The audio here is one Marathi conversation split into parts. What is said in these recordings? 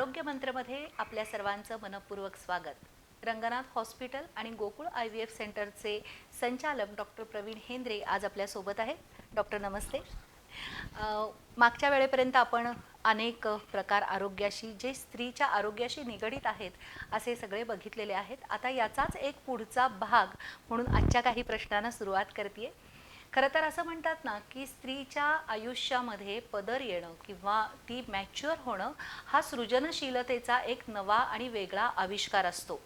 आरोग्य मंत्रमध्ये आपल्या सर्वांचं मनपूर्वक स्वागत. रंगनाथ हॉस्पिटल आणि गोकुळ आय व्ही एफ सेंटरचे संचालक डॉक्टर प्रवीण हेंद्रे आज आपल्यासोबत आहेत. डॉक्टर नमस्ते. मागच्या वेळेपर्यंत आपण अनेक प्रकार आरोग्याशी जे स्त्रीच्या आरोग्याशी निगडीत आहेत असे सगळे बघितलेले आहेत. आता याचाच एक पुढचा भाग म्हणून आजच्या काही प्रश्नांना सुरुवात करते खरं तर असं म्हणतात ना की स्त्रीच्या आयुष्यामध्ये पदर येणं किंवा ती मॅच्युअर होणं हा सृजनशीलतेचा एक नवा आणि वेगळा आविष्कार असतो.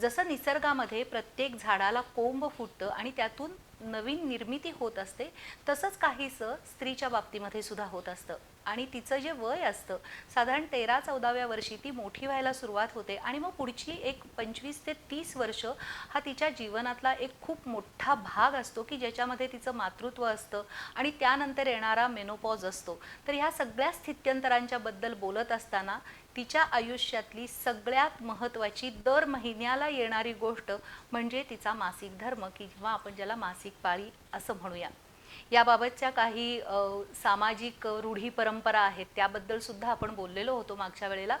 जसं निसर्गामध्ये प्रत्येक झाडाला कोंब फुटतं आणि त्यातून नवीन निर्मिती होत असते तसंच काहीसं स्त्रीच्या बाबतीमध्ये सुद्धा होत असतं. आणि तिचं जे वय असतं साधारण तेरा चौदाव्या वर्षी ती मोठी व्हायला सुरुवात होते आणि मग पुढची एक पंचवीस ते तीस वर्ष हा तिच्या जीवनातला एक खूप मोठा भाग असतो की ज्याच्यामध्ये तिचं मातृत्व असतं आणि त्यानंतर येणारा मेनोपॉज असतो. तर ह्या सगळ्या स्थित्यंतरांच्याबद्दल बोलत असताना तिच्या आयुष्यातली सगळ्यात महत्त्वाची दर महिन्याला येणारी गोष्ट म्हणजे तिचा मासिक धर्म किंवा आपण ज्याला मासिक पाळी असं म्हणूया. याबाबतच्या काही सामाजिक रूढी परंपरा आहेत त्याबद्दल सुद्धा आपण बोललेलो होतो मागच्या वेळेला.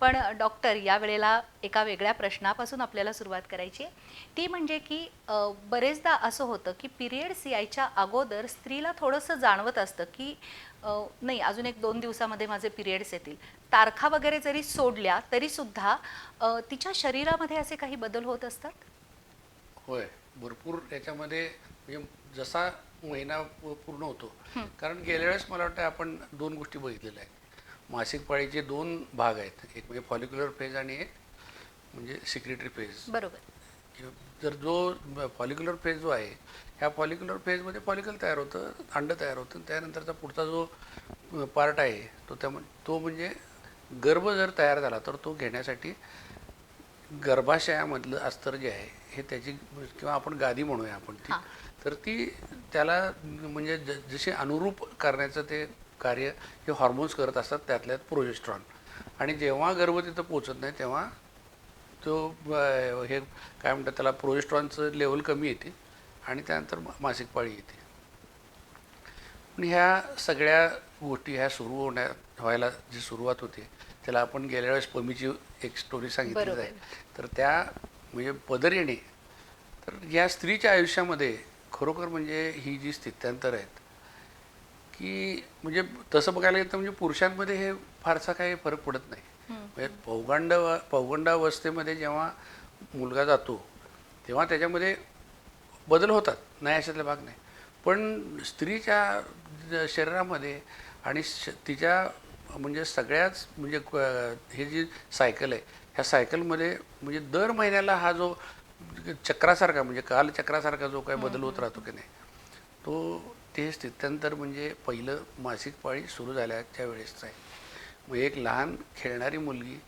पण डॉक्टर या वेळेला एका वेगळ्या प्रश्नापासून आपल्याला सुरुवात करायची ती म्हणजे की बरेचदा असं होतं की पिरियड्स यायच्या अगोदर स्त्रीला थोडंसं जाणवत असतं की नाही अजून एक दोन दिवसामध्ये माझे पिरियड्स येतील. तारखा वगैरे जरी सोडल्या तरी सुद्धा तिच्या शरीरामध्ये असे काही बदल होत असतात? होय. भरपूर त्याच्यामध्ये म्हणजे जसा महिना प- पूर्ण होतो. कारण गेल्या वेळेस मला वाटतं आपण दोन गोष्टी बघितलेल्या आहेत. मासिक पाळीचे दोन भाग आहेत. एक म्हणजे फॉलिक्युलर फेज आणि एक म्हणजे सिक्रेटरी फेज बरोबर. जर जो फॉलिक्युलर फेज जो आहे ह्या फॉलिक्युलर फेजमध्ये फॉलिकल तयार होतं अंड तयार होतं त्यानंतरचा पुढचा जो पार्ट आहे तो त्या तो म्हणजे गर्भ जर तयार झाला तर तो घेण्यासाठी गर्भाशयामधलं अस्तर जे आहे हे त्याची किंवा आपण गादी म्हणूया आपण ती. तर ती त्याला म्हणजे ज जशी अनुरूप करण्याचं ते कार्य हे हॉर्मोन्स करत असतात त्यातल्यात प्रोजेस्ट्रॉन आणि जेव्हा गर्भ तिथं पोचत नाही तेव्हा तो हे काय म्हणतात त्याला प्रोजेस्ट्रॉनचं लेवल कमी येते आणि त्यानंतर मासिक पाळी येते. पण ह्या सगळ्या गोष्टी ह्या सुरू होण्या व्हायला जी सुरुवात होते त्याला आपण गेल्या वेळेस पमीची एक स्टोरी सांगितली. आहे. तर त्या म्हणजे पदर येणे तर या स्त्रीच्या आयुष्यामध्ये खरोखर म्हणजे ही जी स्थित्यांतर आहेत की म्हणजे तसं बघायला गेलं तर म्हणजे पुरुषांमध्ये हे फारसा काही फरक पडत नाही. म्हणजे पौगंड पौगंडावस्थेमध्ये जेव्हा मुलगा जातो तेव्हा त्याच्यामध्ये बदल होतात नाही अशातला भाग नाही. पण स्त्रीच्या शरीरामध्ये आणि श तिच्या म्हणजे सगळ्याच म्हणजे हे जी सायकल आहे ह्या सायकलमध्ये म्हणजे दर महिन्याला हा जो म्हणजे चक्रासारखा म्हणजे कालचक्रासारखा जो काय बदल होत राहतो की नाही तो ते स्थित्यंतर म्हणजे पहिलं मासिक पाळी सुरू झाल्याच्या वेळेसचं आहे. मग एक लहान खेळणारी मुलगी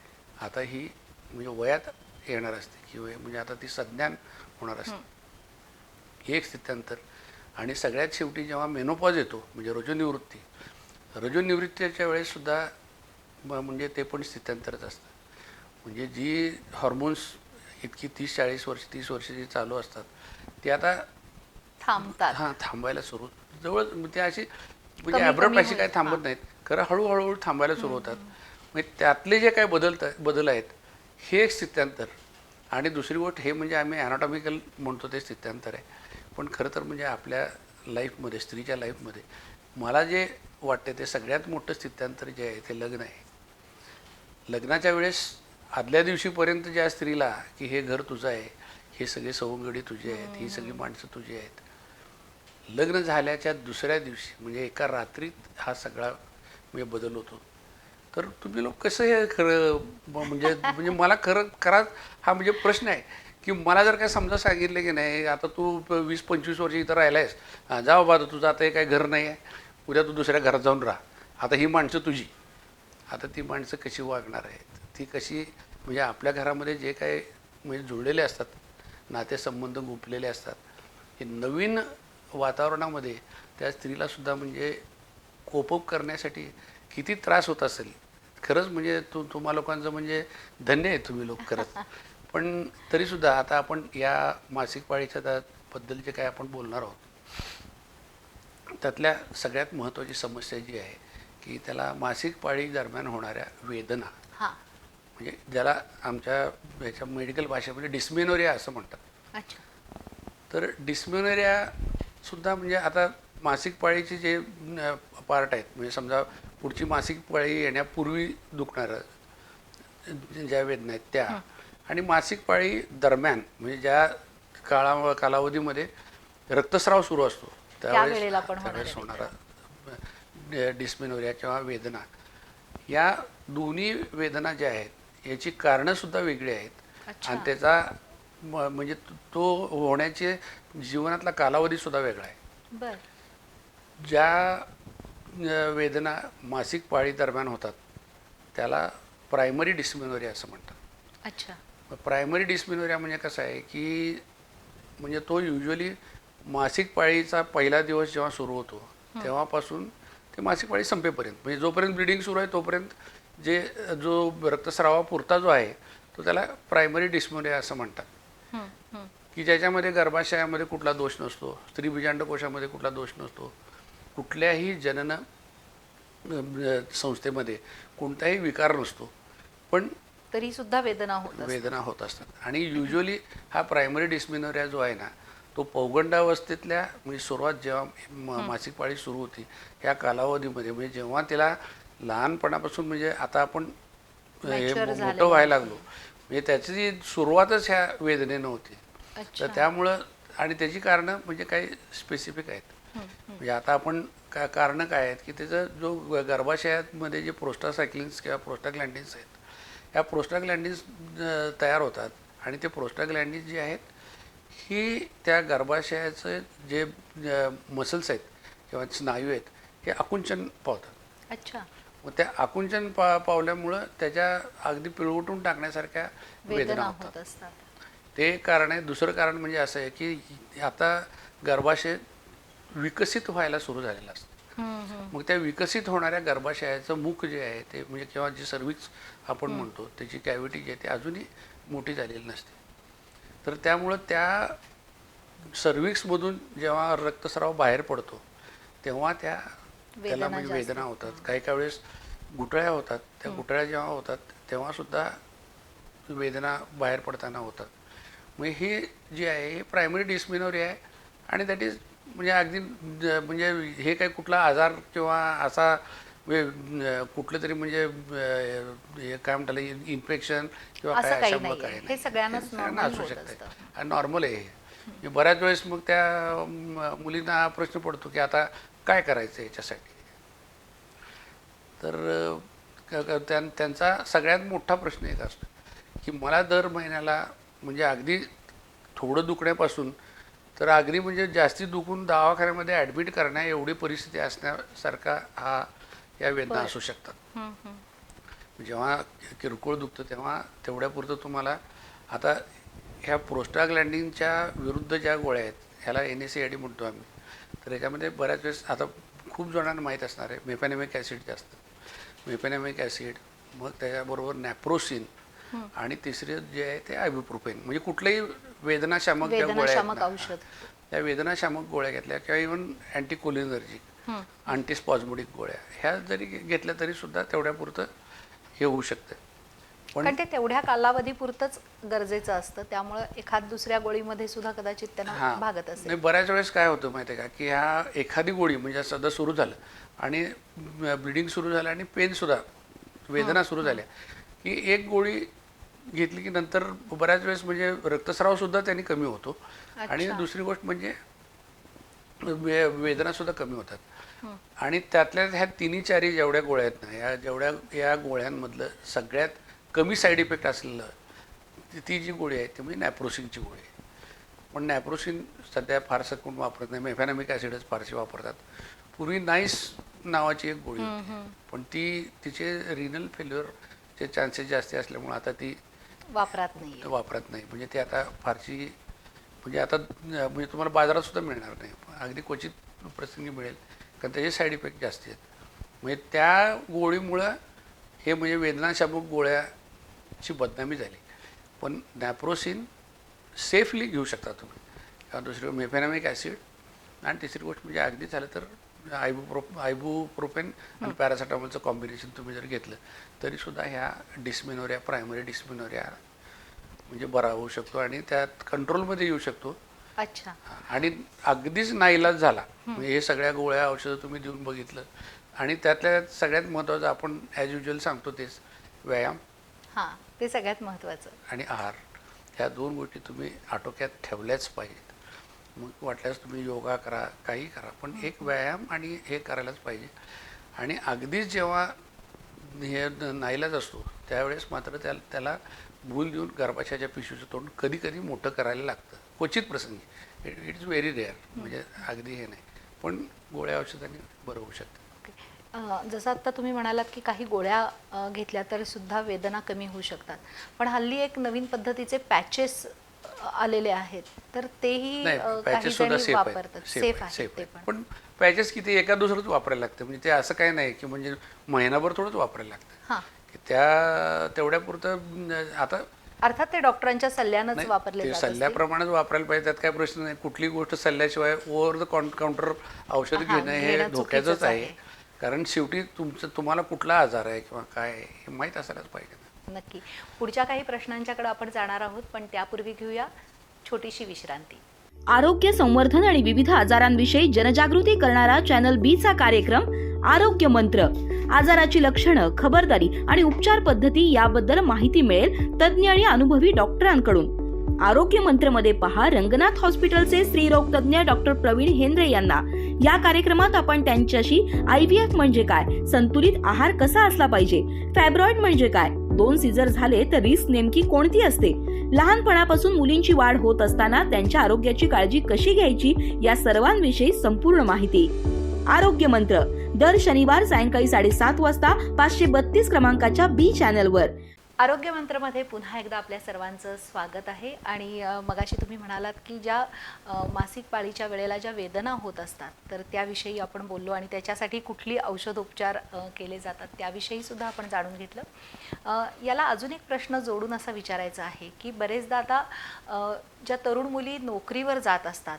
आता ही म्हणजे वयात येणार असते किंवा म्हणजे आता ती संज्ञान होणार असते. हे एक स्थित्यंतर आणि सगळ्यात शेवटी जेव्हा मेनोपॉज येतो म्हणजे रजोनिवृत्ती रजोनिवृत्तीच्या वेळेससुद्धा म्हणजे ते पण स्थित्यंतरच असतं. म्हणजे जी हॉर्मोन्स इतकी तीस चाळीस वर्ष तीस वर्ष जी चालू असतात ती आता थांबतात. हां थांबायला सुरू जवळ ते अशी म्हणजे ॲब्रप्ट अशी. थांबत. नाहीत. खरं हळूहळू थांबायला सुरू होतात. म्हणजे त्यातले जे काय बदल बदल आहेत हे एक स्थित्यांतर. आणि दुसरी गोष्ट हे म्हणजे आम्ही ॲनाटॉमिकल म्हणतो ते स्थित्यांतर आहे. पण खरं तर म्हणजे आपल्या लाईफमध्ये स्त्रीच्या लाईफमध्ये मला जे वाटते ते सगळ्यात मोठं स्थित्यांतर जे आहे ते लग्न आहे. लग्नाच्या वेळेस आदल्या दिवशीपर्यंत ज्या स्त्रीला की हे घर तुझं आहे हे सगळे सवंगडी तुझे आहेत ही सगळी माणसं तुझी आहेत. लग्न झाल्याच्या दुसऱ्या दिवशी म्हणजे एका रात्रीत हा सगळा म्हणजे बदल होतो. तर तुम्ही लोक कसं हे खरं म्हणजे म्हणजे मला खरं खरा हा म्हणजे प्रश्न आहे. की मला जर काय समजा सांगितलं की नाही आता तू वीस पंचवीस वर्ष इथं राहिला आहेस जा बाबा आता तुझं आता हे काही घर नाही आहे. उद्या तू दुसऱ्या घरात जाऊन राहा. आता ही माणसं तुझी. आता ती माणसं कशी वागणार आहेत? ती कशी म्हणजे आपल्या घरामध्ये जे काय म्हणजे जुळलेले असतात नातेसंबंध गुंफलेले असतात हे नवीन वातावरणामध्ये त्या स्त्रीला सुद्धा म्हणजे कोपअप करण्यासाठी किती त्रास होत असेल. खरंच म्हणजे तू तुम्हा लोकांचं म्हणजे धन्य आहे तुम्ही लोक खरंच. पण तरीसुद्धा आता आपण या मासिक पाळीच्या त्या बद्दल जे काय आपण बोलणार आहोत त्यातल्या सगळ्यात महत्त्वाची समस्या जी आहे की त्याला मासिक पाळी दरम्यान होणाऱ्या वेदना. म्हणजे ज्याला आमच्या याच्या मेडिकल भाषेमध्ये डिस्मेनोरिया असं म्हणतात. अच्छा. तर डिस्मेनोरिया सुद्धा म्हणजे आता मासिक पाळीचे जे पार्ट आहेत म्हणजे समजा पुढची मासिक पाळी येण्यापूर्वी दुखणारं ज्या वेदना आहेत त्या. आणि मासिक पाळी दरम्यान म्हणजे ज्या काळा कालावधीमध्ये रक्तस्राव सुरू असतो होणाऱ्या त्यावेळेस होणारा डिस्मेनोरिया किंवा वेदना. या दोन्ही वेदना ज्या आहेत याची कारणं सुद्धा वेगळी आहेत. आणि त्याचा म्हणजे तो- होण्याचे जीवनातला कालावधी सुद्धा वेगळा आहे. ज्या वेदना मासिक पाळी दरम्यान होतात त्याला प्रायमरी डिस्मिनोरिया असं म्हणतात. अच्छा. प्रायमरी डिस्मिनोरिया म्हणजे कसं आहे की म्हणजे तो युजली मासिक पाळीचा पहिला दिवस जेव्हा सुरू होतो तेव्हापासून ते मासिक पाळी संपेपर्यंत म्हणजे जोपर्यंत ब्लिडिंग सुरू आहे तोपर्यंत जे जो रक्तस्रावापुरता जो आहे तो त्याला प्रायमरी डिस्मिनोरिया असं म्हणतात. की ज्याच्यामध्ये गर्भाशयामध्ये कुठला दोष नसतो स्त्री बीजांडकोशामध्ये कुठला दोष नसतो कुठल्याही जनन संस्थेमध्ये कोणताही विकार नसतो पण तरी सुद्धा वेदना होत. वेदना होत असतात आणि युजली हा प्रायमरी डिस्मिनोरिया जो आहे ना तो पौगंडावस्थेतल्या म्हणजे सुरुवात जेव्हा मासिक पाळी सुरू होती या कालावधीमध्ये म्हणजे जेव्हा तिला लहानपणापासून म्हणजे आता आपण हे मोठं व्हायला लागलो. म्हणजे त्याची सुरुवातच ह्या वेदनेनं होती. तर त्यामुळं आणि त्याची कारणं म्हणजे काही स्पेसिफिक आहेत. म्हणजे आता आपण का कारणं काय आहेत की त्याचं जो गर्भाशयामध्ये जे प्रोस्टासायक्लिन्स किंवा प्रोस्टाग्लँडिन्स आहेत या प्रोस्टाग्लँडिन्स तयार होतात आणि ते प्रोस्टाग्लँडिन्स जे आहेत ही त्या गर्भाशयाचं जे मसल्स आहेत किंवा स्नायू आहेत हे आकुंचन पावतात. अच्छा. मग त्या आकुंचन पा पावल्यामुळं त्याच्या अगदी पिळवटून टाकण्यासारख्या वेदना वेदना होतात. होत असतात. ते कारण आहे दुसरं कारण म्हणजे असं आहे की आता गर्भाशय विकसित व्हायला सुरू झालेलं असतं. मग त्या विकसित होणाऱ्या गर्भाशयाचं मुख जे आहे ते म्हणजे किंवा जी सर्विक्स आपण म्हणतो त्याची कॅव्हिटी जी आहे ती अजूनही मोठी झालेली नसते. तर त्यामुळं त्या सर्विक्समधून जेव्हा रक्तस्राव बाहेर पडतो तेव्हा त्या त्याला वेदना म्हणजे. वेदना होतात. काही काही वेळेस गुटळ्या होतात. त्या गुटळ्या जेव्हा होतात तेव्हा सुद्धा वेदना बाहेर पडताना होतात. मग हे जे आहे हे प्रायमरी डिस्मिनोरी आहे आणि दॅट इज म्हणजे अगदी म्हणजे हे काही कुठला आजार किंवा असा कुठलं तरी म्हणजे हे काय म्हणतात इन्फेक्शन किंवा काय अशामुळं हे नाही. सगळ्यांना असू शकतं नॉर्मल आहे बऱ्याच वेळेस मग त्या मुलींना हा प्रश्न पडतो की आता काय करायचं याच्यासाठी तर त्यां- त्यांचा सगळ्यात मोठा प्रश्न एक असतो की मला दर महिन्याला म्हणजे अगदी थोडं दुखण्यापासून तर अगदी म्हणजे जास्ती दुखून दवाखान्यामध्ये ॲडमिट करण्या एवढी परिस्थिती असण्यासारखा हा या वेदना. असू शकतात. जेव्हा किरकोळ दुखतं तेव्हा तेवढ्यापुरतं तुम्हाला आता ह्या प्रोस्टाग्लँडिनच्या विरुद्ध ज्या गोळ्या आहेत ह्याला N S C I D म्हणतो आम्ही तर याच्यामध्ये बऱ्याच वेळेस आता खूप जणांना माहीत असणार आहे मेपॅनेमिक ॲसिड जास्त. मेपॅनेमिक ॲसिड मग त्याच्याबरोबर नॅप्रोसिन आणि तिसरे जे आहे ते आयबुप्रोपेन. म्हणजे कुठल्याही वेदनाशामक ज्या गोळ्या त्या वेदनाशामक गोळ्या घेतल्या किंवा इव्हन अँटीकोलिनर्जिक. अँटीस्पॉझमोडिक गोळ्या ह्या जरी घेतल्या तरी सुद्धा तेवढ्यापुरतं हे होऊ शकतं. पण ते तेवढ्या कालावधीपुरतंच गरजेचं असतं. त्यामुळं एखाद दुसऱ्या गोळीमध्ये सुद्धा कदाचित त्यांना भागत असेल. नाही बऱ्याच वेळेस काय होतं माहिती आहे का की ह्या एखादी गोळी म्हणजे सध्या सुरू झालं आणि ब्लिडिंग सुरू झालं आणि पेन सुद्धा वेदना सुरू झाल्या की एक गोळी घेतली की नंतर बऱ्याच वेळेस म्हणजे रक्तस्राव सुद्धा त्यांनी कमी होतो आणि. दुसरी गोष्ट म्हणजे वेदना सुद्धा कमी होतात. आणि त्यातल्या ह्या तिन्ही चारी जेवढ्या गोळ्या आहेत ना या जेवढ्या या गोळ्यांमधलं सगळ्यात कमी साईड इफेक्ट असलेलं ती- ती जी गोळी आहे ती म्हणजे नॅप्रोसिनची गोळी आहे. पण नॅप्रोसिन सध्या फारसं कोण वापरत नाही. मेफॅनॅमिक ॲसिडच फारसे वापरतात. पूर्वी नाईस नावाची एक गोळी होती. पण ती तिचे रिनल फेल्युअरचे चान्सेस जास्त असल्यामुळे आता ती वापरात नाही वापरत नाही. म्हणजे ती आता फारशी म्हणजे आता म्हणजे तुम्हाला बाजारात सुद्धा मिळणार नाही. अगदी क्वचित प्रसंगी मिळेल. कारण त्याचे साईड इफेक्ट जास्त आहेत. म्हणजे त्या गोळीमुळं हे म्हणजे वेदनाशामक गोळ्याची बदनामी झाली. पण नॅप्रोसिन सेफली घेऊ शकता तुम्ही. किंवा दुसरी मेफॅनॅमिक ॲसिड आणि तिसरी गोष्ट म्हणजे अगदी झालं तर आयबुप्रो आयबुप्रोपेन आणि पॅरासिटामॉलचं कॉम्बिनेशन तुम्ही जर घेतलं तरीसुद्धा ह्या डिस्मिनोरिया प्रायमरी डिस्मिनोरिया म्हणजे बरा होऊ शकतो आणि त्यात कंट्रोलमध्ये येऊ शकतो. अच्छा. आणि अगदीच नाईलाज झाला. म्हणजे हे सगळ्या गोळ्या औषधं तुम्ही देऊन बघितलं. आणि त्यातल्या त्यात सगळ्यात महत्त्वाचं आपण ॲज युजल सांगतो तेच व्यायाम. हां. ते सगळ्यात महत्त्वाचं. आणि आहार ह्या दोन गोष्टी तुम्ही आटोक्यात ठेवल्याच पाहिजेत. मग वाटल्यास तुम्ही योगा करा काही करा पण एक व्यायाम आणि हे करायलाच पाहिजे. आणि अगदीच जेव्हा हे नाईलाज असतो त्यावेळेस मात्र त्या त्याला भूल देऊन गर्भाशयाच्या पिशवीचं तोंड कधी कधी मोठं करायला लागतं. क्वचित प्रसंगी. इट इज व्हेरी रेअर म्हणजे अगदी हे नाही. पण गोळ्या औषधांनी बरं होऊ शकतं. जसं आत्ता तुम्ही म्हणालात की काही गोळ्या घेतल्या तर सुद्धा वेदना कमी होऊ शकतात. पण हल्ली एक नवीन पद्धतीचे पॅचेस आलेले आहेत. तर तेही काही पॅचेस सुद्धा जणी सेफ आहेत. वापरतात. सेफ ते पण. पॅचेस किती एका दुसरंच वापरायला लागतं. म्हणजे ते असं काही नाही की म्हणजे महिनाभर थोडंच वापरायला लागतं. हां. की त्या तेवढ्यापुरतं आता अर्थात ते डॉक्टरांच्या सल्ल्यानंच वापरले. सल्ल्याप्रमाणेच वापरायला पाहिजे. त्यात काय प्रश्न नाही. कुठली गोष्ट सल्ल्याशिवाय ओव्हर द काउंटर औषध घेणं हे धोक्याचंच आहे. कारण शेवटी तुमचं तुम्हाला कुठला आजार आहे किंवा काय हे माहीत असायलाच पाहिजे ना. नक्की. पुढच्या काही प्रश्नांच्याकडे आपण जाणार आहोत पण त्यापूर्वी घेऊया छोटीशी विश्रांती. आरोग्य संवर्धन आणि विविध आजारांविषयी जनजागृती करणारा चॅनल बी चा कार्यक्रम आरोग्य मंत्र. आजाराची लक्षणं खबरदारी आणि उपचार पद्धती याबद्दल माहिती मिळेल तज्ज्ञ आणि अनुभवी डॉक्टरांकडून. आरोग्य मंत्रमध्ये पहा रंगनाथ हॉस्पिटलचे स्त्रीरोग तज्ज्ञ डॉक्टर प्रवीण हेंद्रे यांना. या कार्यक्रमात आपण त्यांच्याशी आय व्ही एफ म्हणजे काय संतुलित आहार कसा असला पाहिजे फॅब्रॉइड म्हणजे काय दोन सीझर झाले तर रिस्क नेमकी कोणती असते लहानपणापासून मुलींची वाढ होत असताना त्यांच्या आरोग्याची काळजी कशी घ्यायची या सर्वांविषयी संपूर्ण माहिती. आरोग्य मंत्र दर शनिवार सायंकाळी साडेसात वाजता पाचशे बत्तीस क्रमांकाच्या बी चॅनलवर. आरोग्य मंत्रमध्ये पुन्हा एकदा आपल्या सर्वांचं स्वागत आहे. आणि मगाशी तुम्ही म्हणालात की ज्या मासिक पाळीच्या वेळेला ज्या वेदना होत असतात तर त्याविषयी आपण बोललो आणि त्याच्यासाठी कुठली औषधोपचार केले जातात त्याविषयी सुद्धा आपण जाणून घेतलं. याला अजून एक प्रश्न जोडून असा विचारायचा आहे की बरेचदा आता ज्या तरुण मुली नोकरीवर जात असतात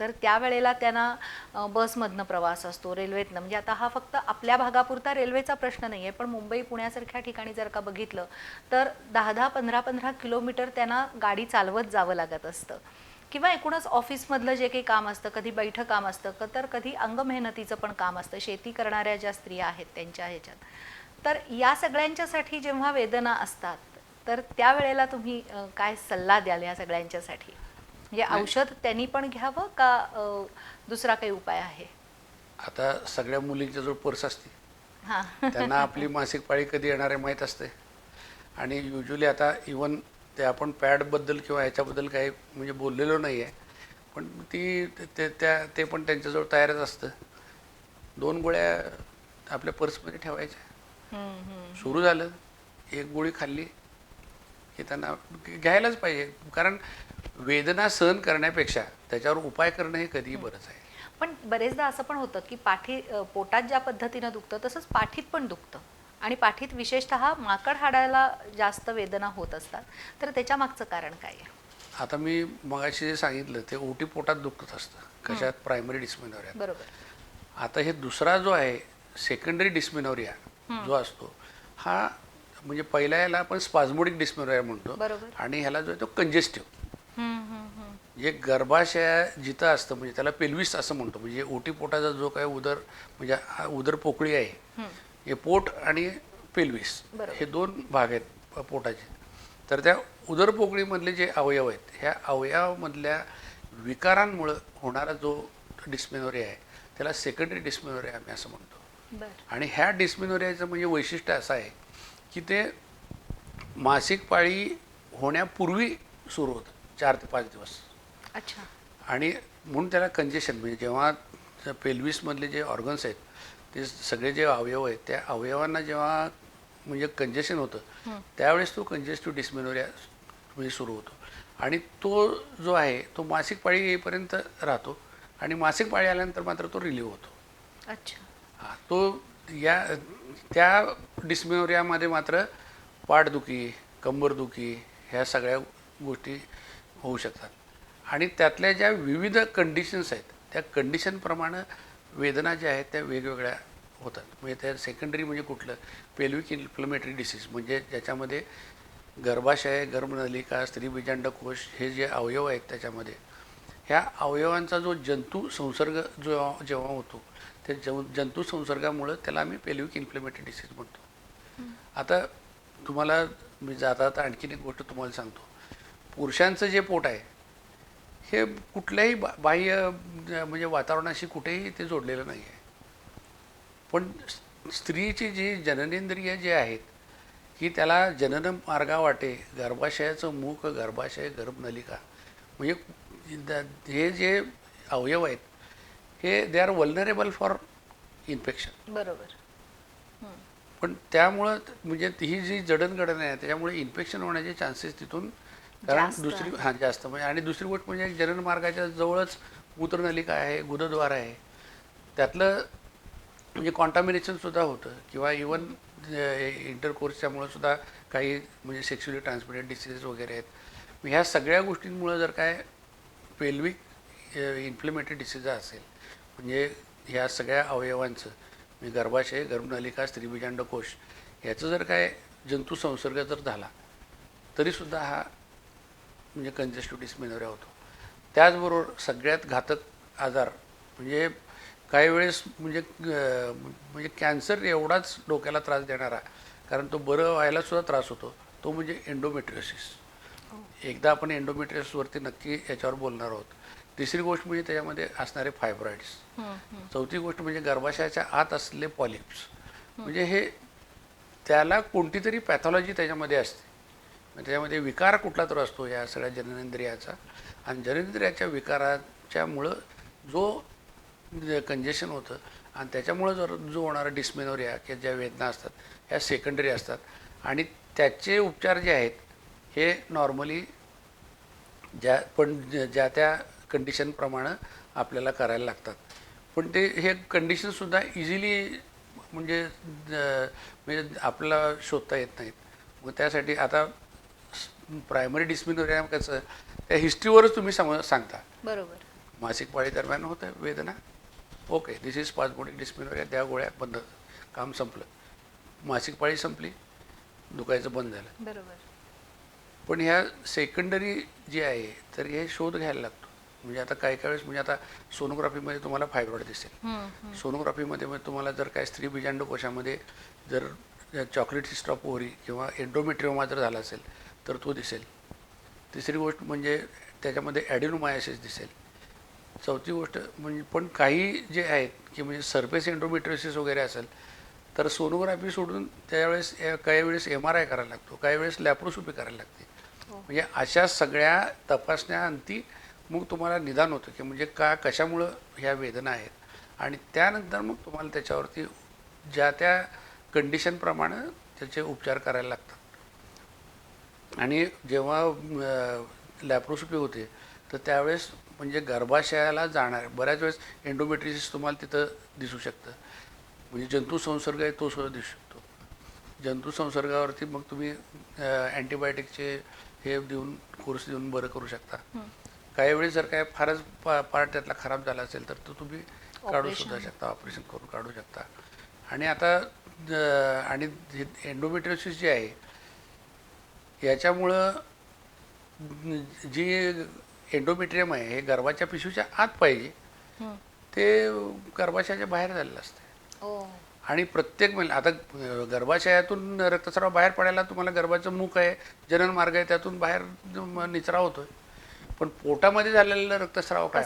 तर त्यावेळेला त्यांना बसमधनं प्रवास असतो रेल्वेतनं. म्हणजे आता हा फक्त आपल्या भागापुरता रेल्वेचा प्रश्न नाही आहे पण मुंबई पुण्यासारख्या ठिकाणी जर का बघितलं तर दहा दहा पंधरा पंधरा किलोमीटर त्यांना गाडी चालवत जावं लागत असतं. किंवा एकूणच ऑफिसमधलं जे काही काम असतं कधी बैठं काम असतं तर कधी अंगमेहनतीचं पण काम असतं. शेती करणाऱ्या ज्या स्त्रिया आहेत त्यांच्या ह्याच्यात. तर या सगळ्यांच्यासाठी जेव्हा वेदना असतात तर त्यावेळेला तुम्ही काय सल्ला द्याल या सगळ्यांच्यासाठी? म्हणजे औषध त्यांनी पण घ्यावं का अ, दुसरा काही उपाय आहे? आता सगळ्या मुलींच्या जवळ पर्स असते. हां. त्यांना आपली मासिक पाळी कधी येणार आहे माहीत असते. आणि युजली आता इवन ते आपण पॅडबद्दल किंवा ह्याच्याबद्दल काही म्हणजे बोललेलो नाही आहे पण ती ते- ते त्या ते पण त्यांच्याजवळ तयारच असतं. दोन गोळ्या आपल्या पर्समध्ये ठेवायच्या. हम्म, हम्म. सुरू झालं. एक गोळी खाल्ली की त्यांना घ्यायलाच पाहिजे. कारण वेदना सहन करण्यापेक्षा त्याच्यावर उपाय करणं हे कधीही बरंच आहे. पण बरेचदा असं पण होतं की पाठी पोटात ज्या पद्धतीनं दुखतं तसंच पाठीत पण दुखतं. आणि पाठीत विशेषतः माकड हाडाला जास्त वेदना होत असतात. तर त्याच्या मागचं कारण काय आहे? आता मी मगाशी जे सांगितलं ते ओटी पोटात दुखत असतं. कशात? Primary dysmenorrhoea. बरोबर. आता हे दुसरा जो आहे सेकंडरी डिस्मिनोरिया जो असतो हा म्हणजे पहिल्या याला आपण स्पाझमोडिक डिस्मिनोरिया म्हणतो. बरोबर. आणि ह्याला जो आहे तो कंजेस्टिव्ह. जे गर्भाशय जिथं असतं म्हणजे त्याला पेल्विस असं म्हणतो. म्हणजे ओटी पोटाचा जो काय उदर म्हणजे हा उदर पोकळी आहे. हे. पोट आणि पेल्विस. हे दोन भाग आहेत पोटाचे. तर त्या उदरपोकळीमधले जे अवयव आहेत ह्या अवयवामधल्या विकारांमुळं होणारा जो डिस्मिनोरिया आहे त्याला सेकंडरी डिस्मिनोरिया आम्ही असं म्हणतो. आणि ह्या डिस्मिनोरियाचं म्हणजे वैशिष्ट्य असं आहे की ते मासिक पाळी होण्यापूर्वी सुरू होतं चार ते पाच दिवस. अच्छा. आणि म्हणून त्याला कंजेशन म्हणजे जेव्हा पेल्विसमधले जे ऑर्गन्स आहेत ते सगळे जे अवयव आहेत त्या अवयवांना जेव्हा म्हणजे कंजेशन होतं त्यावेळेस तो कंजेस्टिव्ह डिस्मिनोरिया म्हणजे सुरू होतो. आणि तो जो आहे तो मासिक पाळी येईपर्यंत राहतो आणि मासिक पाळी आल्यानंतर मात्र तो रिलीव्ह होतो. अच्छा. हा तो या त्या डिस्मिनोरियामध्ये मात्र पाठदुखी कंबरदुखी ह्या सगळ्या गोष्टी होऊ शकतात. आणि त्यातल्या ज्या विविध कंडिशन्स आहेत त्या कंडिशनप्रमाणे वेदना ज्या आहेत त्या वेगवेगळ्या होतात. म्हणजे त्या सेकंडरी म्हणजे कुठलं? पेल्विक इन्फ्लमेटरी डिसीज म्हणजे ज्याच्यामध्ये गर्भाशय गर्भनलिका स्त्रीबीजांडकोश हे जे अवयव आहेत त्याच्यामध्ये ह्या अवयवांचा जो जंतू संसर्ग जो जेव्हा होतो त्या जव जंतू संसर्गामुळं त्याला आम्ही पेल्विक इन्फ्लमेटरी डिसीज म्हणतो. आता तुम्हाला मी जाता जाता आणखीन एक गोष्ट तुम्हाला सांगतो. पुरुषांचं जे पोट आहे हे कुठल्याही बा बाह्य म्हणजे वातावरणाशी कुठेही ते जोडलेलं नाही आहे पण स्त्रीची जी जननेंद्रिय जे आहेत की त्याला जनन मार्गावाटे गर्भाशयाचं मुख गर्भाशय गर्भनलिका. म्हणजे हे जे अवयव आहेत हे they are vulnerable for infection बरोबर. पण त्यामुळं म्हणजे ही जी जडणघडण आहे त्याच्यामुळे इन्फेक्शन होण्याचे चान्सेस तिथून कारण दुसरी हां जास्त. म्हणजे आणि दुसरी गोष्ट म्हणजे जनन मार्गाच्या जवळच मूत्रनलिका आहे? गुदद्वार आहे. त्यातलं म्हणजे कॉन्टामिनेशन सुद्धा होतं. किंवा इवन इंटरकोर्सच्यामुळं सुद्धा काही म्हणजे सेक्शुअली ट्रान्समिटेड डिसीजेस वगैरे आहेत. ह्या सगळ्या गोष्टींमुळं जर काय पेल्विक इन्फ्लेमेटरी डिसीज असेल म्हणजे ह्या सगळ्या अवयवांचं म्हणजे गर्भाशय गर्भनलिका स्त्रीबीजांडकोश याचं जर काय जंतू संसर्ग जर झाला तरीसुद्धा हा म्हणजे कंजेस्टिव्ह डिस्मेनोरिया होतो. त्याचबरोबर सगळ्यात घातक आजार म्हणजे काही वेळेस म्हणजे म्हणजे कॅन्सर एवढाच डोक्याला त्रास देणारा कारण तो बरं व्हायला सुद्धा त्रास होतो. तो म्हणजे एन्डोमेट्रियोसिस एकदा आपण एन्डोमेट्रियोसिसवरती नक्की याच्यावर बोलणार आहोत. तिसरी गोष्ट म्हणजे त्याच्यामध्ये असणारे फायब्रॉइड्स चौथी गोष्ट म्हणजे गर्भाशयाच्या आत असलेले पॉलिप्स म्हणजे हे त्याला कोणती तरी पॅथॉलॉजी त्याच्यामध्ये असते. त्याच्यामध्ये विकार कुठला तर असतो या सगळ्या जननेंद्रियाचा. आणि जननेंद्रियाच्या विकाराच्यामुळं जो कंजेशन होतं आणि त्याच्यामुळं जर जो होणारा डिस्मेनोरिया किंवा ज्या वेदना असतात ह्या सेकंडरी असतात. आणि त्याचे उपचार जे आहेत हे नॉर्मली ज्या पण ज्या ज्या त्या कंडिशनप्रमाणे आपल्याला करायला लागतात. पण ते हे कंडिशनसुद्धा इझिली म्हणजे म्हणजे आपल्याला शोधता येत नाहीत. मग त्यासाठी आता प्रायमरी डिस्मिनोरिया कसं त्या हिस्ट्रीवरच तुम्ही सम सांगता. बरोबर. मासिक पाळी दरम्यान होतं वेदना? ओके दिस इज पासपोर्टिक डिस्मिनोरिया त्या गोळ्या बंद काम संपलं. मासिक पाळी संपली. दुखायचं बंद झालं. बरोबर. पण ह्या सेकंडरी जे आहे तर हे शोध घ्यायला लागतो. म्हणजे आता काही काही वेळेस म्हणजे आता सोनोग्राफीमध्ये तुम्हाला फायब्रॉइड दिसेल. सोनोग्राफीमध्ये मग तुम्हाला जर काय स्त्री बीजांड कोशामध्ये जर चॉकलेट सिस्टॉप ओव्हरी किंवा एन्डोमेट्रिओमा जर झाला असेल तर तो दिसेल. तिसरी गोष्ट म्हणजे त्याच्यामध्ये ॲडिनोमायासिस दिसेल. चौथी गोष्ट म्हणजे पण काही जे आहेत की म्हणजे सरफेस एन्डोमेट्रियोसिस वगैरे असेल तर सोनोग्राफी सोडून त्यावेळेस ए- काही वेळेस एम आर आय करायला लागतो काही वेळेस लॅप्रोस्कोपी करायला लागते. म्हणजे अशा सगळ्या तपासण्याअंती मग तुम्हाला निदान होतं की म्हणजे का कशामुळं ह्या वेदना आहेत? आणि त्यानंतर मग तुम्हाला त्याच्यावरती ज्या त्या कंडिशनप्रमाणे त्याचे उपचार करायला लागतात. आणि जेव्हा लॅप्रोस्कोपी होते तर त्यावेळेस म्हणजे गर्भाशयाला जाणार बऱ्याच वेळेस एन्डोमेट्रिसिस तुम्हाला तिथं दिसू शकतं. म्हणजे जंतू संसर्ग आहे तो सुद्धा दिसू शकतो. जंतू संसर्गावरती मग तुम्ही अँटीबायोटिकचे हे देऊन कोर्स देऊन बरं करू शकता. काही वेळेस जर काय फारच पा पार्ट त्यातला खराब झाला असेल तर तो तुम्ही काढू सुद्धा. शकता ऑपरेशन करून काढू शकता. आणि आता आणि एन्डोमेट्रियोसिस जे आहे याच्यामुळं जी एन्डोमेट्रियम आहे हे गर्भाच्या पिशवीच्या आत पाहिजे ते गर्भाशयाच्या बाहेर झालेलं असते. आणि प्रत्येक महिला आता गर्भाशयातून रक्तस्राव बाहेर पडायला तुम्हाला गर्भाचं मुख आहे जनन मार्ग आहे त्यातून बाहेर निचरा होतोय. पण पोटामध्ये झालेलं रक्तस्राव काय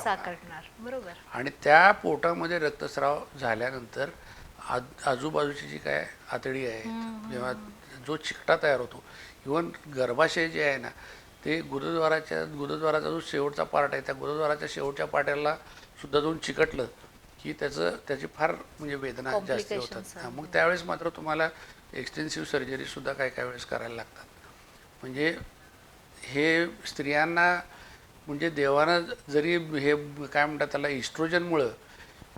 बरोबर. आणि त्या पोटामध्ये रक्तस्राव झाल्यानंतर आज आजूबाजूची जी काय आतडी आहे जेव्हा जो चिकटा तयार होतो इवन गर्भाशय जे आहे ना ते गुरुद्वाराच्या गुरुद्वाराचा जो शेवटचा पार्ट आहे त्या गुरुद्वाराच्या शेवटच्या पाट्याला सुद्धा जाऊन चिकटलं की त्याचं त्याची फार म्हणजे वेदना जास्त होतात. मग त्यावेळेस मात्र तुम्हाला एक्सटेन्सिव्ह सर्जरीसुद्धा काही काही वेळेस करायला लागतात. म्हणजे हे स्त्रियांना म्हणजे देवानं जरी हे काय म्हणतात त्याला इस्ट्रोजनमुळं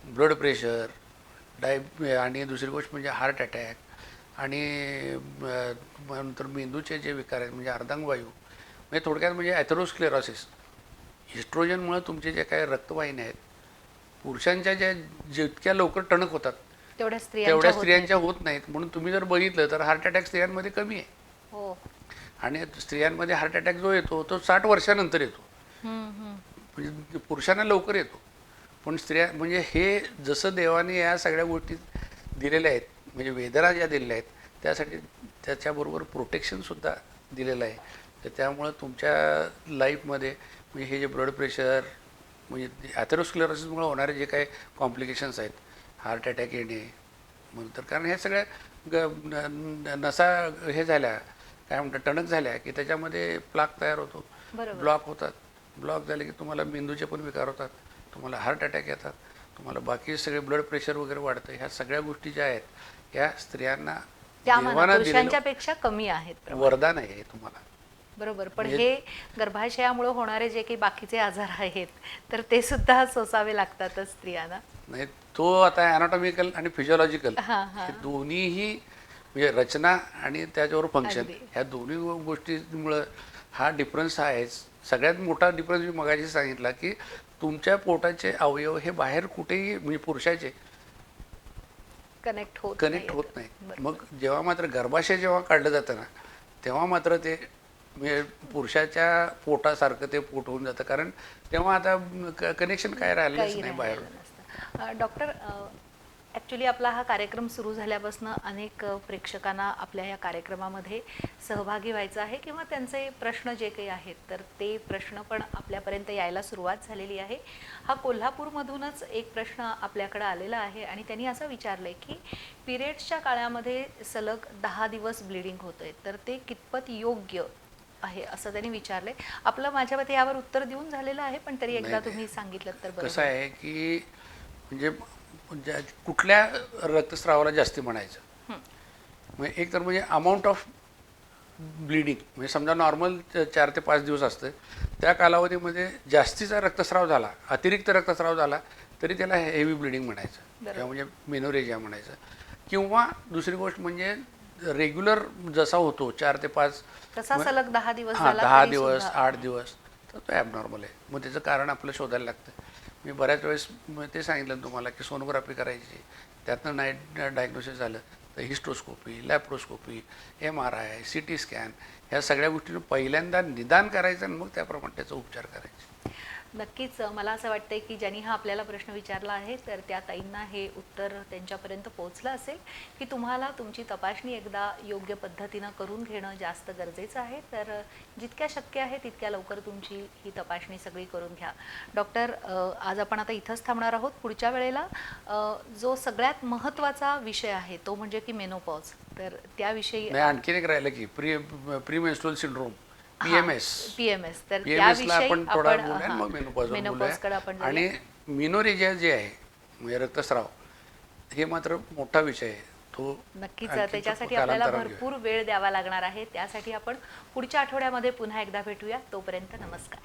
ब्लड प्रेशर डाय आणि दुसरी गोष्ट म्हणजे हार्ट अटॅक आणि नंतर मेंदूचे जे विकार आहेत म्हणजे अर्धांगवायू म्हणजे थोडक्यात म्हणजे ॲथेरोस्क्लेरॉसिस इस्ट्रोजनमुळं तुमचे जे काही रक्तवाहिन्या आहेत पुरुषांच्या ज्या जितक्या लवकर टणक होतात तेवढ्या स्त्रियांच्या तेवढ्या होत स्त्रियांच्या होत नाहीत. म्हणून तुम्ही जर बघितलं तर हार्ट अटॅक स्त्रियांमध्ये कमी आहे. हो. आणि स्त्रियांमध्ये हार्ट अटॅक जो येतो तो साठ वर्षानंतर येतो. म्हणजे पुरुषांना लवकर येतो. पण स्त्रिया म्हणजे हे जसं देवाने या सगळ्या गोष्टी दिलेल्या आहेत म्हणजे वेदना ज्या दिलेल्या आहेत. त्यासाठी त्याच्याबरोबर प्रोटेक्शनसुद्धा दिलेलं आहे. तर त्यामुळं तुमच्या लाईफमध्ये म्हणजे हे जे ब्लड प्रेशर म्हणजे ॲथेरोस्क्लेरोसिसमुळे होणारे जे काही कॉम्प्लिकेशन्स आहेत हार्ट अटॅक येणे नंतर कारण हे सगळ्या ग नसा हे झाल्या काय म्हणतात टणक झाल्या की त्याच्यामध्ये प्लाक तयार होतो. ब्लॉक होतात. ब्लॉक झाले की तुम्हाला मेंदूचे पण विकार होतात तुम्हाला हार्ट अटॅक येतात तुम्हाला बाकी सगळे ब्लड प्रेशर वगैरे वाढतं ह्या सगळ्या गोष्टी ज्या आहेत ह्या स्त्रियांना त्या म्हणा देवानं पुरुषांच्या दिलेलं पेक्षा कमी आहेत. वरदान आहे हे तुम्हाला बरोबर पण म्हणजे- हे गर्भाशयामुळे होणारे जे काही बाकीचे आजार आहेत तर ते सुद्धा सोसावे लागतातच स्त्रियांना नाही तो आता अनाटॉमिकल आणि फिजिओलॉजिकल हा, हा. हे दोन्हीही म्हणजे रचना आणि त्याच्यावर फंक्शन अगदी. ह्या दोन्ही गो- गोष्टींमुळं हा डिफरन्स हा आहे सगळ्यात मोठा डिफरन्स मी मगाशी सांगितला की तुमच्या पोटाचे अवयव हे बाहेर कुठेही म्हणजे पुरुषाचे कनेक्ट होत कनेक्ट. होत नाही. मग जेव्हा मात्र गर्भाशय जेव्हा काढलं जातं ना तेव्हा मात्र ते म्हणजे पुरुषाच्या पोटासारखं ते पोट होऊन जातं कारण तेव्हा आता कनेक्शन काय राहिलंच नाही बाहेर डॉक्टर ॲक्च्युली आपला हा कार्यक्रम सुरू झाल्यापासून अनेक प्रेक्षकांना आपल्या या कार्यक्रमामध्ये सहभागी व्हायचं आहे किंवा त्यांचे प्रश्न जे काही आहेत तर ते प्रश्न पण आपल्यापर्यंत यायला सुरुवात झालेली आहे. हा कोल्हापूरमधूनच एक प्रश्न आपल्याकडे आलेला आहे आणि त्यांनी असं विचारलं आहे की पिरियड्सच्या काळामध्ये सलग दहा दिवस ब्लिडिंग होतंय तर ते कितपत योग्य आहे असं त्यांनी विचारलंय. आपलं माझ्या मते यावर उत्तर देऊन झालेलं आहे पण तरी एकदा तुम्ही सांगितलं तर बरं. कसं आहे की म्हणजे ज्या- कुठल्या रक्तस्रावाला जास्ती म्हणायचं. म्हणजे एक तर म्हणजे अमाऊंट ऑफ ब्लिडिंग म्हणजे समजा नॉर्मल चार ते पाच दिवस असतं त्या कालावधीमध्ये जास्तीचा रक्तस्राव झाला अतिरिक्त रक्तस्राव झाला तरी त्याला हेवी ब्लिडिंग म्हणायचं. किंवा म्हणजे मेनोरेजिया म्हणायचं. किंवा दुसरी गोष्ट म्हणजे रेग्युलर जसा होतो चार ते पाच सलग दहा दिवस दहा दिवस आठ दिवस तर तो ॲबनॉर्मल आहे. मग त्याचं कारण आपलं शोधायला लागतं. मी बऱ्याच वेळेस ते सांगितलं तुम्हाला की सोनोग्राफी करायची. त्यातनं नाईट डायग्नोसिस झालं. तर hysteroscopy laparoscopy M R I C T scan ह्या सगळ्या गोष्टीनं पहिल्यांदा निदान करायचं आणि मग त्याप्रमाणे त्याचा उपचार करायचे. नक्कीच मला असं वाटतंय की ज्यांनी हा आपल्याला प्रश्न विचारला आहे तर त्या ताईंना हे उत्तर त्यांच्यापर्यंत पोहोचलं असेल की तुम्हाला तुमची तपासणी एकदा योग्य पद्धतीनं करून घेणं जास्त गरजेचं आहे. तर जितक्या शक्य आहे तितक्या लवकर तुमची ही तपासणी सगळी करून घ्या. डॉक्टर आज आपण आता इथंच थांबणार आहोत पुढच्या वेळेला. जो सगळ्यात महत्त्वाचा विषय आहे तो म्हणजे की मेनोपॉज तर त्याविषयी आणखीन एक राहिलं की pre premenstrual syndrome P M S PMS तर पी एम एसला त्याविषयी आपण थोडा आपण बोलूया हां, मग आपण बोलूया. जाऊया. आणि मिनोरेजिया जे आहे म्हणजे रक्तस्राव हे मात्र मोठा विषय आहे. तो नक्कीच त्याच्यासाठी तो आपल्याला कालांतराने घेऊया. भरपूर वेळ द्यावा लागणार आहे. त्यासाठी आपण पुढच्या आठवड्यामध्ये पुन्हा एकदा भेटूया. तोपर्यंत नमस्कार.